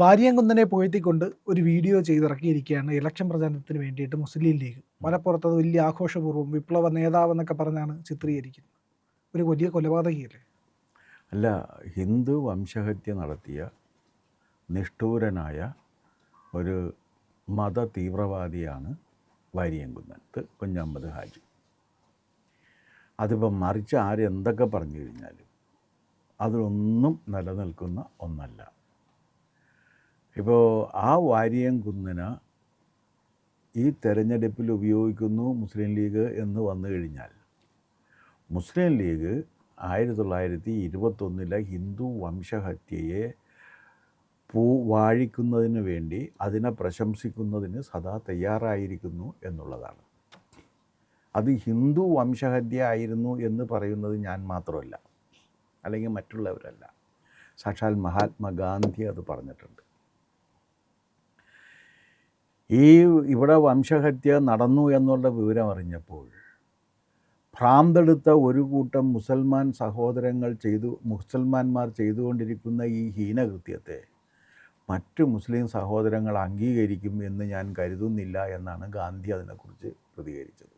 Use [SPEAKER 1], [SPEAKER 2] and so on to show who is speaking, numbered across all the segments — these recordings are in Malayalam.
[SPEAKER 1] വാരിയംകുന്നനെ പുകഴ്ത്തിക്കൊണ്ട് ഒരു വീഡിയോ ചെയ്തിറക്കിയിരിക്കുകയാണ് ഇലക്ഷൻ പ്രചാരണത്തിന് വേണ്ടിയിട്ട് മുസ്ലിം ലീഗ്. മലപ്പുറത്ത് അത് വലിയ ആഘോഷപൂർവം വിപ്ലവ നേതാവ് എന്നൊക്കെ പറഞ്ഞാണ് ചിത്രീകരിക്കുന്നത്. ഒരു വലിയ കൊലപാതകിയല്ലേ?
[SPEAKER 2] അല്ല ഹിന്ദു വംശഹത്യ നടത്തിയ നിഷ്ഠൂരനായ ഒരു മത തീവ്രവാദിയാണ് വാരിയംകുന്നൻ ഇത് കുഞ്ഞമ്മദ് ഹാജി. അതിപ്പം മറിച്ച് ആരെന്തൊക്കെ പറഞ്ഞു കഴിഞ്ഞാലും അതിലൊന്നും നിലനിൽക്കുന്ന ഒന്നല്ല. ഇപ്പോൾ ആ വാരിയംകുന്നന് ഈ തെരഞ്ഞെടുപ്പിൽ ഉപയോഗിക്കുന്നു മുസ്ലിം ലീഗ് എന്ന് വന്നു കഴിഞ്ഞാൽ മുസ്ലിം ലീഗ് ആയിരത്തി തൊള്ളായിരത്തി ഇരുപത്തൊന്നിലെ ഹിന്ദു വംശഹത്യയെ പൂ വാഴിക്കുന്നതിന് വേണ്ടി അതിനെ പ്രശംസിക്കുന്നതിന് സദാ തയ്യാറായിരിക്കുന്നു എന്നുള്ളതാണ്. അത് ഹിന്ദു വംശഹത്യ ആയിരുന്നു എന്ന് പറയുന്നത് ഞാൻ മാത്രമല്ല അല്ലെങ്കിൽ മറ്റുള്ളവരല്ല. സാക്ഷാൽ മഹാത്മാഗാന്ധി അത് പറഞ്ഞിട്ടുണ്ട്. ഈ ഇവിടെ വംശഹത്യ നടന്നു എന്നുള്ള വിവരം അറിഞ്ഞപ്പോൾ ഭ്രാന്തെടുത്ത ഒരു കൂട്ടം മുസൽമാൻ സഹോദരങ്ങൾ ചെയ്തു മുസൽമാന്മാർ ചെയ്തുകൊണ്ടിരിക്കുന്ന ഈ ഹീനകൃത്യത്തെ മറ്റ് മുസ്ലിം സഹോദരങ്ങൾ അംഗീകരിക്കും എന്ന് ഞാൻ കരുതുന്നില്ല എന്നാണ് ഗാന്ധി അതിനെക്കുറിച്ച് പ്രതികരിച്ചത്.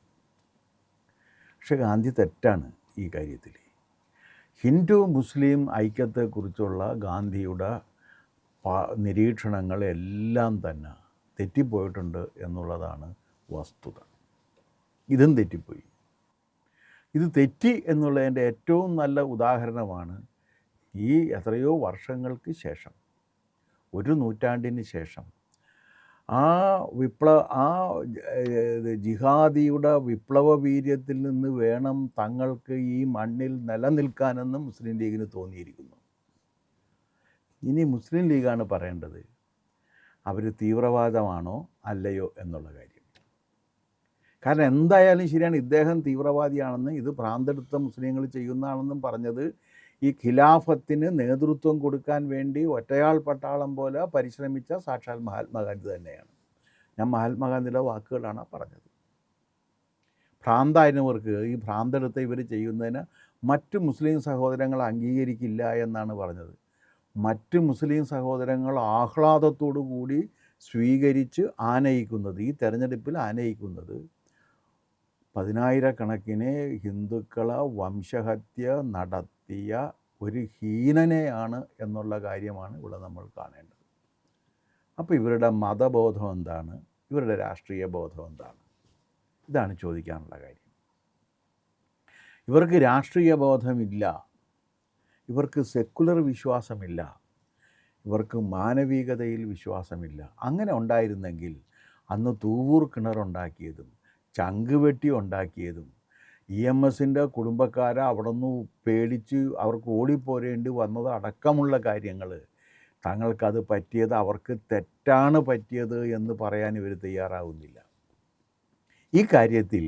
[SPEAKER 2] പക്ഷെ ഗാന്ധി തെറ്റാണ് ഈ കാര്യത്തിൽ. ഹിന്ദു മുസ്ലിം ഐക്യത്തെക്കുറിച്ചുള്ള ഗാന്ധിയുടെ നിരീക്ഷണങ്ങൾ നിരീക്ഷണങ്ങളെല്ലാം തന്നെ തെറ്റിപ്പോയിട്ടുണ്ട് എന്നുള്ളതാണ് വസ്തുത. ഇതും തെറ്റിപ്പോയി. ഇത് തെറ്റി എന്നുള്ളതിന്റെ ഏറ്റവും നല്ല ഉദാഹരണമാണ് ഈ എത്രയോ വർഷങ്ങൾക്ക് ശേഷം ഒരു നൂറ്റാണ്ടിന് ശേഷം ആ വിപ്ലവ ആ ജിഹാദിയുടെ വിപ്ലവ വീര്യത്തിൽ നിന്ന് വേണം തങ്ങൾക്ക് ഈ മണ്ണിൽ നിലനിൽക്കാനെന്ന് മുസ്ലിം ലീഗിന് തോന്നിയിരിക്കുന്നു. ഇനി മുസ്ലിം ലീഗാണ് പറയേണ്ടത്. അവർ തീവ്രവാദമാണോ അല്ലയോ എന്നുള്ള കാര്യം. കാരണം എന്തായാലും ശരിയാണ് ഇദ്ദേഹം തീവ്രവാദിയാണെന്ന് ഇത് ഭ്രാന്തെടുത്ത മുസ്ലിങ്ങൾ ചെയ്യുന്നതാണെന്നും പറഞ്ഞത് ഈ ഖിലാഫത്തിന് നേതൃത്വം കൊടുക്കാൻ വേണ്ടി ഒറ്റയാൾ പട്ടാളം പോലെ പരിശ്രമിച്ച സാക്ഷാൽ മഹാത്മാഗാന്ധി തന്നെയാണ്. ഞാൻ മഹാത്മാഗാന്ധിയുടെ വാക്കുകളാണ് പറഞ്ഞത്. ഭ്രാന്തായിരുന്നവർക്ക് ഈ ഭ്രാന്തെടുത്ത് ഇവർ ചെയ്യുന്നതിന് മറ്റ് മുസ്ലിം സഹോദരങ്ങൾ അംഗീകരിക്കില്ല എന്നാണ് പറഞ്ഞത്. മറ്റ് മുസ്ലിം സഹോദരങ്ങൾ ആഹ്ലാദത്തോടു കൂടി സ്വീകരിച്ച് ആനയിക്കുന്നത് ഈ തെരഞ്ഞെടുപ്പിൽ ആനയിക്കുന്നത് പതിനായിരക്കണക്കിന് ഹിന്ദുക്കളെ വംശഹത്യ നടത്തിയ ഒരു ഹീനനെയാണ് എന്നുള്ള കാര്യമാണ് ഇവിടെ നമ്മൾ കാണേണ്ടത്. അപ്പോൾ ഇവരുടെ മതബോധം എന്താണ്? ഇവരുടെ രാഷ്ട്രീയ ബോധം എന്താണ്? ഇതാണ് ചോദിക്കാനുള്ള കാര്യം. ഇവർക്ക് രാഷ്ട്രീയ ബോധമില്ല. ഇവർക്ക് സെക്കുലർ വിശ്വാസമില്ല. ഇവർക്ക് മാനവികതയിൽ വിശ്വാസമില്ല. അങ്ങനെ ഉണ്ടായിരുന്നെങ്കിൽ അന്ന് തൂവൂർ കിണറുണ്ടാക്കിയതും ചങ്കുവെട്ടി ഉണ്ടാക്കിയതും ഇ എം എസിന്റെ കുടുംബക്കാരെ അവിടെ നിന്ന് പേടിച്ച് അവർക്ക് ഓടിപ്പോരേണ്ടി വന്നത് അടക്കമുള്ള കാര്യങ്ങൾ. തങ്ങൾക്കത് പറ്റിയത് അവർക്ക് തെറ്റാണ് പറ്റിയത് എന്ന് പറയാൻ ഇവർ തയ്യാറാവുന്നില്ല. ഈ കാര്യത്തിൽ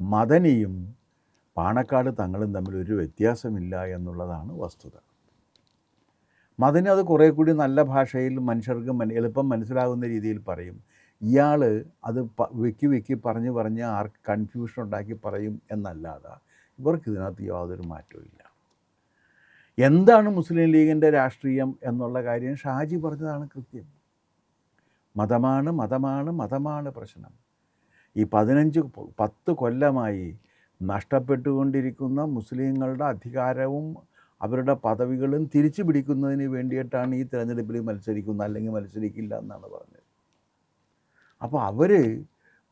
[SPEAKER 2] മദനിയും പാണക്കാട് തങ്ങളും തമ്മിൽ ഒരു വ്യത്യാസമില്ല എന്നുള്ളതാണ് വസ്തുത. മതിന് അത് കുറേ കൂടി നല്ല ഭാഷയിൽ മനുഷ്യർക്ക് എളുപ്പം മനസ്സിലാകുന്ന രീതിയിൽ പറയും. ഇയാൾ അത് വെക്കി വെക്കി പറഞ്ഞ് പറഞ്ഞ് ആർക്ക് കൺഫ്യൂഷൻ ഉണ്ടാക്കി പറയും എന്നല്ലാതെ ഇവർക്ക് ഇതിനകത്ത് യാതൊരു മാറ്റവും എന്താണ് മുസ്ലിം ലീഗിന്റെ രാഷ്ട്രീയം എന്നുള്ള കാര്യം ഷാജി പറഞ്ഞതാണ് കൃത്യം. മതമാണ് മതമാണ് മതമാണ് പ്രശ്നം. ഈ പതിനഞ്ച് പത്ത് കൊല്ലമായി നഷ്ടപ്പെട്ടുകൊണ്ടിരിക്കുന്ന മുസ്ലിങ്ങളുടെ അധികാരവും അവരുടെ പദവികളും തിരിച്ചു പിടിക്കുന്നതിന് വേണ്ടിയിട്ടാണ് ഈ തിരഞ്ഞെടുപ്പിൽ മത്സരിക്കുന്നത് അല്ലെങ്കിൽ മത്സരിക്കില്ല എന്നാണ് പറഞ്ഞത്. അപ്പോൾ അവർ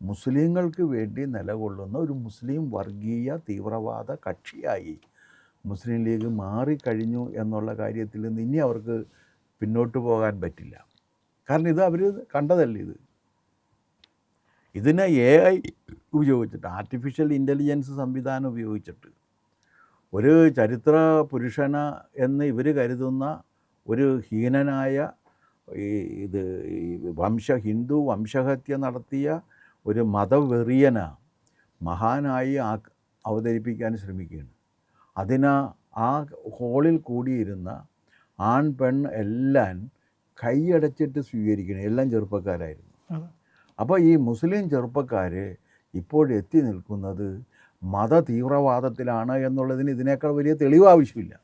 [SPEAKER 2] മുസ്ലിങ്ങൾക്ക് വേണ്ടി നിലകൊള്ളുന്ന ഒരു മുസ്ലിം വർഗീയ തീവ്രവാദ കക്ഷിയായി മുസ്ലിം ലീഗ് മാറിക്കഴിഞ്ഞു എന്നുള്ള കാര്യത്തിൽ നിന്ന് ഇനി അവർക്ക് പിന്നോട്ട് പോകാൻ പറ്റില്ല. കാരണം ഇത് അവർ കണ്ടതല്ലേ ഇത്? ഇതിനെ എ ഐ ഉപയോഗിച്ചിട്ട് ആർട്ടിഫിഷ്യൽ ഇന്റലിജൻസ് സംവിധാനം ഉപയോഗിച്ചിട്ട് ഒരു ചരിത്ര പുരുഷന എന്ന് ഇവർ കരുതുന്ന ഒരു ഹീനനായ ഈ ഇത് വംശ ഹിന്ദു വംശഹത്യ നടത്തിയ ഒരു മതവെറിയന മഹാനായി ആ അവതരിപ്പിക്കാൻ ശ്രമിക്കുകയാണ്. അതിന് ആ ഹോളിൽ കൂടിയിരുന്ന ആൺ പെൺ എല്ലാം കൈയടച്ചിട്ട് സ്വീകരിക്കണം. എല്ലാം ചെറുപ്പക്കാരായിരുന്നു. അപ്പോൾ ഈ മുസ്ലിം ചെറുപ്പക്കാർ ഇപ്പോഴെത്തി നിൽക്കുന്നത് മത തീവ്രവാദത്തിലാണ് എന്നുള്ളതിന് ഇതിനേക്കാൾ വലിയ തെളിവ് ആവശ്യമില്ല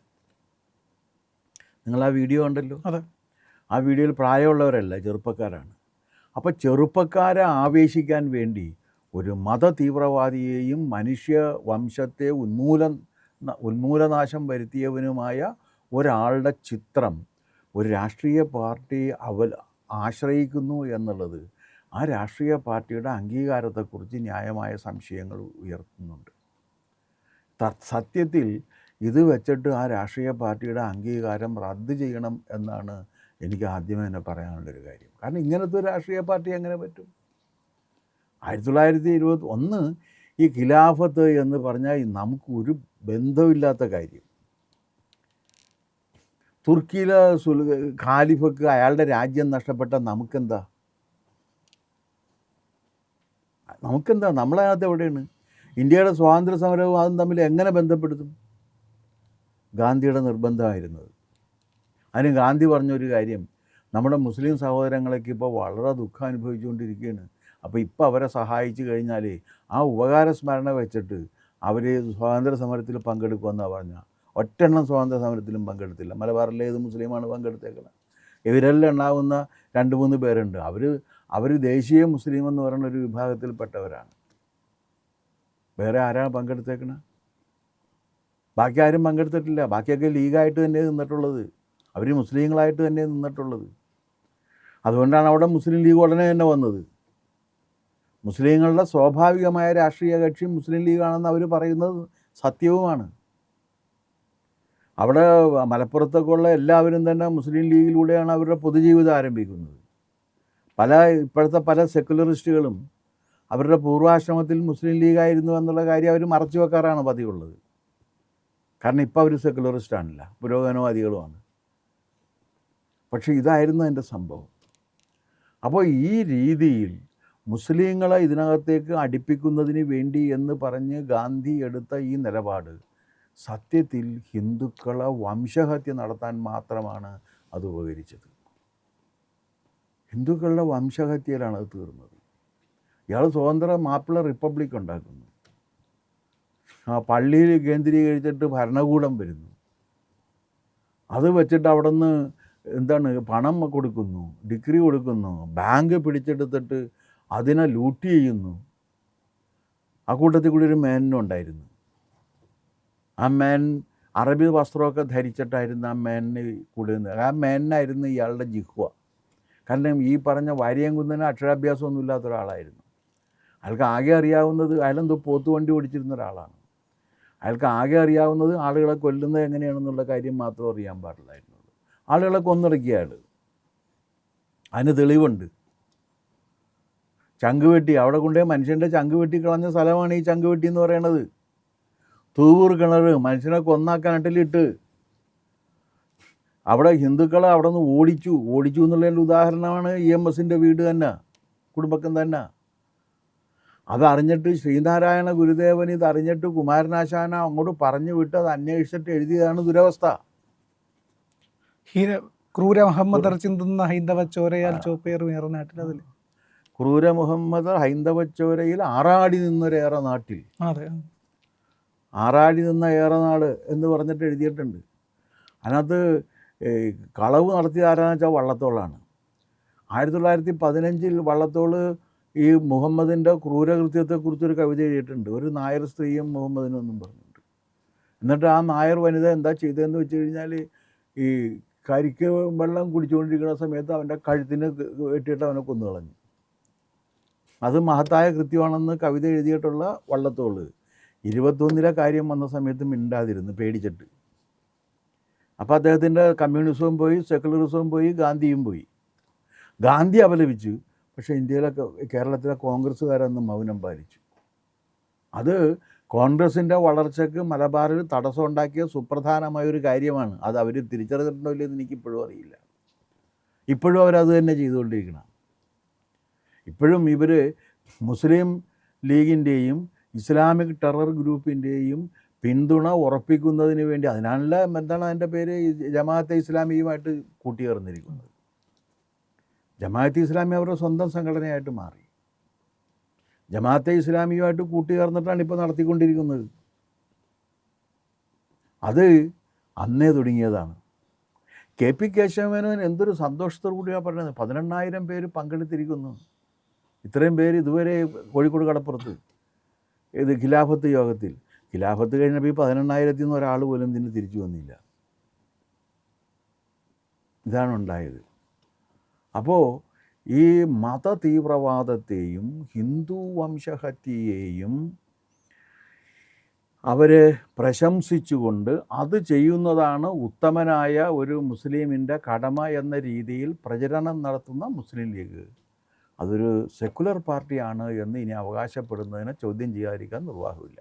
[SPEAKER 2] നിങ്ങൾ ആ വീഡിയോ ഉണ്ടല്ലോ
[SPEAKER 1] അതെ.
[SPEAKER 2] ആ വീഡിയോയിൽ പ്രായമുള്ളവരല്ല ചെറുപ്പക്കാരാണ്. അപ്പോൾ ചെറുപ്പക്കാരെ ആവേശിക്കാൻ വേണ്ടി ഒരു മത തീവ്രവാദിയെയും മനുഷ്യ വംശത്തെ ഉന്മൂലം ഉന്മൂലനാശം വരുത്തിയവനുമായ ഒരാളുടെ ചിത്രം ഒരു രാഷ്ട്രീയ പാർട്ടി അവൽ ആശ്രയിക്കുന്നു എന്നുള്ളത് ആ രാഷ്ട്രീയ പാർട്ടിയുടെ അംഗീകാരത്തെക്കുറിച്ച് ന്യായമായ സംശയങ്ങൾ ഉയർത്തുന്നുണ്ട്. സത്യത്തിൽ ഇത് വെച്ചിട്ട് ആ രാഷ്ട്രീയ പാർട്ടിയുടെ അംഗീകാരം റദ്ദ് ചെയ്യണം എന്നാണ് എനിക്ക് ആദ്യമേ തന്നെ പറയാനുള്ളൊരു കാര്യം. കാരണം ഇങ്ങനത്തെ ഒരു രാഷ്ട്രീയ പാർട്ടി എങ്ങനെ പറ്റും? ആയിരത്തി തൊള്ളായിരത്തി ഇരുപത്തി ഒന്ന് ഈ ഖിലാഫത്ത് എന്ന് പറഞ്ഞാൽ നമുക്ക് ഒരു ബന്ധമില്ലാത്ത കാര്യം. തുർക്കിയിലെ സുൽ ഖാലിഫക്ക് അയാളുടെ രാജ്യം നഷ്ടപ്പെട്ട നമുക്കെന്താ? നമുക്കെന്താ? നമ്മളതിനകത്ത് എവിടെയാണ്? ഇന്ത്യയുടെ സ്വാതന്ത്ര്യ സമരവും അതും തമ്മിൽ എങ്ങനെ ബന്ധപ്പെടുത്തും? ഗാന്ധിയുടെ നിർബന്ധമായിരുന്നത്. അതിന് ഗാന്ധി പറഞ്ഞൊരു കാര്യം നമ്മുടെ മുസ്ലിം സഹോദരങ്ങളൊക്കെ ഇപ്പോൾ വളരെ ദുഃഖം അനുഭവിച്ചുകൊണ്ടിരിക്കുകയാണ്. അപ്പോൾ ഇപ്പോൾ അവരെ സഹായിച്ചു കഴിഞ്ഞാൽ ആ ഉപകാര സ്മരണ വെച്ചിട്ട് അവർ സ്വാതന്ത്ര്യ സമരത്തിൽ പങ്കെടുക്കുമെന്നാണ് പറഞ്ഞാൽ ഒറ്റെണ്ണം സ്വാതന്ത്ര്യ സമരത്തിലും പങ്കെടുത്തില്ല. മലബാറിലെ ഏത് മുസ്ലിമാണ് പങ്കെടുത്തേക്കുന്നത് ഇവരെല്ലാം ഉണ്ടാകുന്ന രണ്ട് മൂന്ന് പേരുണ്ട്. അവർ അവർ ദേശീയ മുസ്ലിം എന്ന് പറയുന്ന ഒരു വിഭാഗത്തിൽപ്പെട്ടവരാണ്. വേറെ ആരാണ് പങ്കെടുത്തേക്കണ? ബാക്കി ആരും പങ്കെടുത്തിട്ടില്ല. ബാക്കിയൊക്കെ ലീഗായിട്ട് തന്നെ നിന്നിട്ടുള്ളത്. അവർ മുസ്ലിങ്ങളായിട്ട് തന്നെ നിന്നിട്ടുള്ളത്. അതുകൊണ്ടാണ് അവിടെ മുസ്ലിം ലീഗ് ഉടനെ തന്നെ വന്നത്. മുസ്ലിങ്ങളുടെ സ്വാഭാവികമായ രാഷ്ട്രീയ കക്ഷി മുസ്ലിം ലീഗാണെന്ന് അവർ പറയുന്നത് സത്യവുമാണ്. അവിടെ മലപ്പുറത്തൊക്കെ ഉള്ള എല്ലാവരും തന്നെ മുസ്ലിം ലീഗിലൂടെയാണ് അവരുടെ പൊതുജീവിതം ആരംഭിക്കുന്നത്. പല ഇപ്പോഴത്തെ പല സെക്കുലറിസ്റ്റുകളും അവരുടെ പൂർവാശ്രമത്തിൽ മുസ്ലിം ലീഗായിരുന്നു എന്നുള്ള കാര്യം അവർ മറച്ചു വെക്കാറാണ് പതിവുള്ളത്. കാരണം ഇപ്പോൾ അവർ സെക്കുലറിസ്റ്റാണല്ല പുരോഗമനവാദികളുമാണ്. പക്ഷേ ഇതായിരുന്നു എന്റെ സംഭവം. അപ്പോൾ ഈ രീതിയിൽ മുസ്ലിങ്ങളെ ഇതിനകത്തേക്ക് അടുപ്പിക്കുന്നതിന് വേണ്ടി എന്ന് പറഞ്ഞ് ഗാന്ധി എടുത്ത ഈ നിലപാട് സത്യത്തിൽ ഹിന്ദുക്കളെ വംശഹത്യ നടത്താൻ മാത്രമാണ് അത് ഉപകരിച്ചത്. ഹിന്ദുക്കളുടെ വംശഹത്യയിലാണ് അത് തീർന്നത്. ഇയാൾ സ്വതന്ത്ര മാപ്പിള റിപ്പബ്ലിക് ഉണ്ടാക്കുന്നു. ആ പള്ളിയിൽ കേന്ദ്രീകരിച്ചിട്ട് ഭരണകൂടം വരുന്നു. അത് വെച്ചിട്ട് അവിടെ നിന്ന് എന്താണ് പണം കൊടുക്കുന്നു ഡിഗ്രി കൊടുക്കുന്നു ബാങ്ക് പിടിച്ചെടുത്തിട്ട് അതിനെ ലൂട്ട് ചെയ്യുന്നു. ആ കൂട്ടത്തിൽ കൂടി ഒരു മേനും ഉണ്ടായിരുന്നു. ആ മേൻ അറബി വസ്ത്രമൊക്കെ ധരിച്ചിട്ടായിരുന്നു ആ മേനിന് കൂടെ നിന്നത്. ആ മേനായിരുന്നു ഇയാളുടെ ജിഹ്വ. കാരണം ഈ പറഞ്ഞ വാര്യംകുന്നന് അക്ഷരാഭ്യാസമൊന്നും ഇല്ലാത്ത ഒരാളായിരുന്നു. അയാൾക്ക് ആകെ അറിയാവുന്നത് അയാളെന്തോ പോത്തുവണ്ടി ഓടിച്ചിരുന്ന ഒരാളാണ്. അയാൾക്ക് ആകെ അറിയാവുന്നത് ആളുകളെ കൊല്ലുന്നത് എങ്ങനെയാണെന്നുള്ള കാര്യം മാത്രം അറിയാൻ പാടില്ലായിരുന്നുള്ളൂ. ആളുകളെ കൊന്നിറക്കിയ ആൾ അതിന് തെളിവുണ്ട്. ചങ്ക് വെട്ടി അവിടെ കൊണ്ടേ മനുഷ്യന്റെ ചങ്ക് വെട്ടി കളഞ്ഞ സ്ഥലമാണ് ഈ ചങ്ക് വെട്ടി എന്ന് പറയണത്. തൂവൂർ കിണർ മനുഷ്യനെ കൊന്നാക്കാനായിട്ടിലിട്ട് അവിടെ ഹിന്ദുക്കളെ അവിടെ നിന്ന് ഓടിച്ചു ഓടിച്ചു എന്നുള്ളതിന്റെ ഉദാഹരണമാണ് ഇ എം എസിന്റെ വീട് തന്നെ കുടുംബക്കം തന്നെ. അതറിഞ്ഞിട്ട് ശ്രീനാരായണ ഗുരുദേവൻ ഇത് അറിഞ്ഞിട്ട് കുമാരനാശാന അങ്ങോട്ട് പറഞ്ഞു വിട്ട് അത് അന്വേഷിച്ചിട്ട് എഴുതിയതാണ് ദുരവസ്ഥ.
[SPEAKER 1] ക്രൂര മുഹമ്മദർ ചിന്തുന്ന ഹൈന്ദവ ചോരയാൽ ചോപ്പേറും നാട്ടിൽ അതിൽ
[SPEAKER 2] ക്രൂര മുഹമ്മദ് ഹൈന്ദവച്ചോരയിൽ ആറാടി നിന്നൊരേറെ നാട്ടിൽ.
[SPEAKER 1] അതെ.
[SPEAKER 2] ആറാടി നിന്ന ഏറെ നാട് എന്ന് പറഞ്ഞിട്ട് എഴുതിയിട്ടുണ്ട്. അതിനകത്ത് കളവ് നടത്തിയത് ആരാന്ന് വെച്ചാൽ വള്ളത്തോളാണ്. ആയിരത്തി തൊള്ളായിരത്തി പതിനഞ്ചിൽ വള്ളത്തോൾ ഈ മുഹമ്മദിന്റെ ക്രൂരകൃത്യത്തെക്കുറിച്ചൊരു കവിത എഴുതിയിട്ടുണ്ട്. ഒരു നായർ സ്ത്രീയും മുഹമ്മദിനൊന്നും പറഞ്ഞിട്ടുണ്ട്. എന്നിട്ട് ആ നായർ വനിത എന്താ ചെയ്തതെന്ന് വെച്ച് കഴിഞ്ഞാൽ ഈ കരിക്ക് വെള്ളം കുടിച്ചുകൊണ്ടിരിക്കുന്ന സമയത്ത് അവന്റെ കഴുത്തിന് വെട്ടിയിട്ട് അവനെ കൊന്നു കളഞ്ഞു. അത് മഹത്തായ കൃത്യമാണെന്ന് കവിത എഴുതിയിട്ടുള്ള വള്ളത്തോൾ. ഇരുപത്തൊന്നിലെ കാര്യം വന്ന സമയത്ത് മിണ്ടാതിരുന്നു പേടിച്ചിട്ട്. അപ്പോൾ അദ്ദേഹത്തിന്റെ കമ്മ്യൂണിസവും പോയി സെക്കുലറിസവും പോയി ഗാന്ധിയും പോയി. ഗാന്ധി അപലപിച്ചു പക്ഷേ ഇന്ത്യയിലൊക്കെ കേരളത്തിലെ കോൺഗ്രസ്സുകാരൊന്നും മൗനം പാലിച്ചു. അത് കോൺഗ്രസിന്റെ വളർച്ചയ്ക്ക് മലബാറിൽ തടസ്സം ഉണ്ടാക്കിയ സുപ്രധാനമായ ഒരു കാര്യമാണ്. അത് അവർ തിരിച്ചറിഞ്ഞിട്ടുണ്ടോ ഇല്ലെന്ന് എനിക്കിപ്പോഴും അറിയില്ല. ഇപ്പോഴും അവരത് തന്നെ ചെയ്തുകൊണ്ടിരിക്കണം. ഇപ്പോഴും ഇവർ മുസ്ലിം ലീഗിന്റെയും ഇസ്ലാമിക് ടെറർ ഗ്രൂപ്പിന്റെയും പിന്തുണ ഉറപ്പിക്കുന്നതിന് വേണ്ടി അതിനാണല്ല എന്താണ് അതിന്റെ പേര്? ജമാഅത്തെ ഇസ്ലാമിയുമായിട്ട് കൂട്ടിയേർന്നിരിക്കുന്നത് ജമാഅത്തെ ഇസ്ലാമി അവരുടെ സ്വന്തം സംഘടനയായിട്ട് മാറി. ജമാഅത്തെ ഇസ്ലാമിയുമായിട്ട് കൂട്ടിയേർന്നിട്ടാണ് ഇപ്പോൾ നടത്തിക്കൊണ്ടിരിക്കുന്നത്. അത് അന്നേ തുടങ്ങിയതാണ്. കെ പി കേശവമേനോൻ എന്തൊരു സന്തോഷത്തോടു കൂടിയാണ് പറഞ്ഞത്. പതിനെണ്ണായിരം പേര് പങ്കെടുത്തിരിക്കുന്നു. ഇത്രയും പേര് ഇതുവരെ കോഴിക്കോട് കടപ്പുറത്ത് ഇത് ഖിലാഫത്ത് യോഗത്തിൽ. ഖിലാഫത്ത് കഴിഞ്ഞപ്പോൾ ഈ പതിനെണ്ണായിരത്തിൽ നിന്ന് ഒരാൾ പോലും ഇതിന് തിരിച്ചു വന്നില്ല. ഇതാണ് ഉണ്ടായത്. അപ്പോൾ ഈ മത തീവ്രവാദത്തെയും ഹിന്ദു വംശഹത്യയെയും അവരെ പ്രശംസിച്ചുകൊണ്ട് അത് ചെയ്യുന്നതാണ് ഉത്തമനായ ഒരു മുസ്ലിമിന്റെ കടമ എന്ന രീതിയിൽ പ്രചരണം നടത്തുന്ന മുസ്ലിം ലീഗ്. അതൊരു സെക്കുലർ പാർട്ടിയാണ് എന്ന് ഇനി അവകാശപ്പെടുന്നതിനെ ചോദ്യം ചെയ്യാതിരിക്കാൻ നിർവാഹമില്ല.